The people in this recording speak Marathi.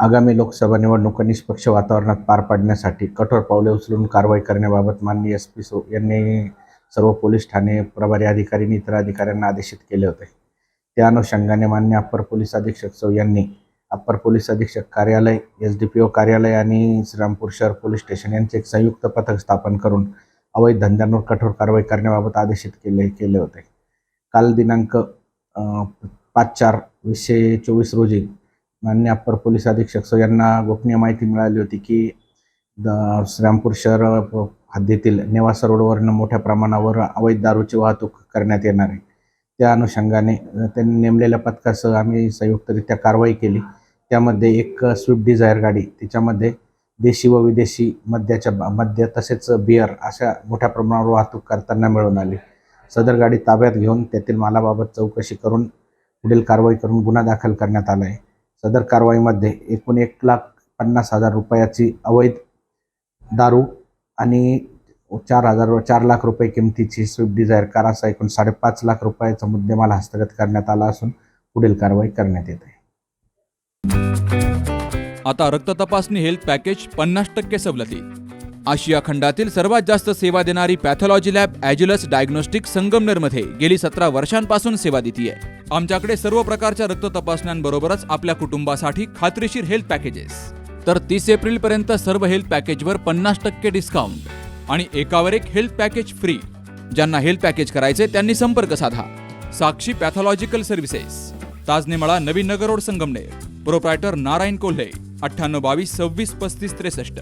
आगामी लोकसभा निवडणुका निष्पक्ष वातावरणात पार पाडण्यासाठी कठोर पावले उचलून कारवाई करण्याबाबत माननीय एस पी सो यांनी सर्व पोलीस ठाणे प्रभारी अधिकारी आणि इतर अधिकाऱ्यांना आदेशित केले होते. त्या अनुषंगाने मान्य अप्पर पोलीस अधीक्षक सौ यांनी अप्पर पोलीस अधीक्षक कार्यालय एस डी पी ओ कार्यालय आणि श्रीरामपूर शहर पोलीस स्टेशन यांचे एक संयुक्त पथक स्थापन करून अवैध धंद्यांवर कठोर कारवाई करण्याबाबत आदेशित केले केले होते. काल दिनांक पाच चार वीसशे चोवीस रोजी मान्य अप्पर पोलीस अधीक्षक सर यांना गोपनीय माहिती मिळाली होती की द श्रीरामपूर शहर हद्दीतील नेवासा रोडवरनं मोठ्या प्रमाणावर अवैध दारूची वाहतूक करण्यात येणार आहे. त्या अनुषंगाने त्यांनी नेमलेल्या पथकासह आम्ही संयुक्तरित्या कारवाई केली. त्यामध्ये एक स्विफ्ट डिझायर गाडी तिच्यामध्ये देशी व विदेशी मद्याच्या मद्य तसेच बियर अशा मोठ्या प्रमाणावर वाहतूक करताना मिळून आली. सदर गाडी ताब्यात घेऊन त्यातील मालाबाबत चौकशी करून पुढील कारवाई करून गुन्हा दाखल करण्यात आला आहे. सदर कारवाईमध्ये एकूण एक लाख पन्नास हजार रुपयाची अवैध दारू आणि चार हजार चार लाख रुपये किमतीची स्विफ्ट डिझायर कार असा एकूण साडेपाच लाख रुपयाचा मुद्देमाल हस्तगत करण्यात आला असून पुढील कारवाई करण्यात येत आहे. आता रक्त तपासणी हेल्थ पॅकेज पन्नास टक्के सवलती. आशिया खंडातील सर्वात जास्त सेवा देणारी पॅथॉलॉजी लॅब ॲज्युलस डायग्नोस्टिक संगमनेरमध्ये गेली सतरा वर्षांपासून सेवा देते आहे आमच्याकडे सर्व प्रकारच्या रक्त तपासण्यांबरोबरच आपल्या कुटुंबासाठी खात्रीशीर हेल्थ पॅकेजेस तर तीस एप्रिल पर्यंत सर्व हेल्थ पॅकेजवर पन्नास टक्के डिस्काउंट आणि एकावर एक हेल्थ पॅकेज फ्री ज्यांना हेल्थ पॅकेज करायचे त्यांनी संपर्क साधा. Sakshi pathological services Tajanemala Navin Nagar road Sangamner. Proprietor Narayan Kolhe. अठ्ठ्याण्णव बावीस सव्वीस पस्तीस त्रेसष्ट.